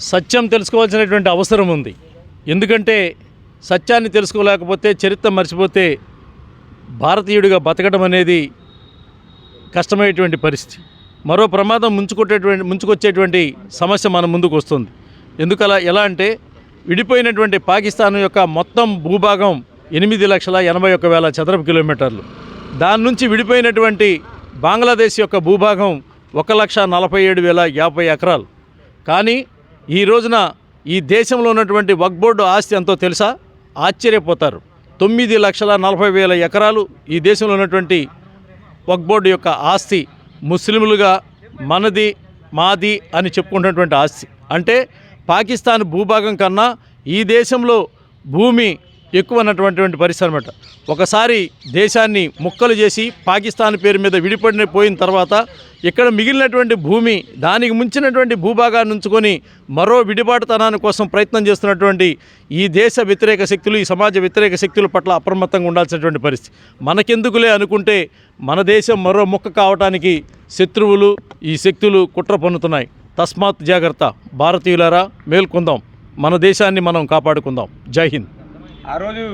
సత్యం తెలుసుకోవాల్సినటువంటి అవసరం ఉంది. ఎందుకంటే సత్యాన్ని తెలుసుకోలేకపోతే చరిత్ర మర్చిపోతే భారతీయుడిగా బతకడం అనేది కష్టమైనటువంటి పరిస్థితి. మరో ప్రమాదం ముంచుకొట్టేటువంటి ముంచుకొచ్చేటువంటి సమస్య మన ముందుకు వస్తుంది. ఎందుకలా ఎలా అంటే విడిపోయినటువంటి పాకిస్తాన్ యొక్క మొత్తం భూభాగం ఎనిమిది లక్షల ఎనభై ఒక్క వేల చదరపు కిలోమీటర్లు. దాని నుంచి విడిపోయినటువంటి బంగ్లాదేశ్ యొక్క భూభాగం ఒక లక్ష నలభై ఏడు వేల యాభై ఎకరాలు. కానీ ఈ రోజున ఈ దేశంలో ఉన్నటువంటి వక్ బోర్డు ఆస్తి ఎంతో తెలుసా? ఆశ్చర్యపోతారు. తొమ్మిది లక్షల నలభై వేల ఎకరాలు ఈ దేశంలో ఉన్నటువంటి వక్ బోర్డు యొక్క ఆస్తి ముస్లింలుగా మనది మాది అని చెప్పుకుంటున్నటువంటి ఆస్తి. అంటే పాకిస్తాన్ భూభాగం కన్నా ఈ దేశంలో భూమి ఎక్కువ అన్నటువంటి పరిస్థితి అనమాట ఒకసారి దేశాన్ని ముక్కలు చేసి పాకిస్తాన్ పేరు మీద విడిపడిన పోయిన తర్వాత ఇక్కడ మిగిలినటువంటి భూమి దానికి ముంచినటువంటి భూభాగాన్ని ఉంచుకొని మరో విడిబాటుతనాన్ని కోసం ప్రయత్నం చేస్తున్నటువంటి ఈ దేశ వ్యతిరేక శక్తులు ఈ సమాజ వ్యతిరేక శక్తుల పట్ల అప్రమత్తంగా ఉండాల్సినటువంటి పరిస్థితి. మనకెందుకులే అనుకుంటే మన దేశం మరో ముక్క కావటానికి శత్రువులు ఈ శక్తులు కుట్ర పన్నుతున్నాయి తస్మాత్ జాగ్రత్త. భారతీయులారా మేల్కొందాం. మన దేశాన్ని మనం కాపాడుకుందాం. జై హింద్. ఆ రోజు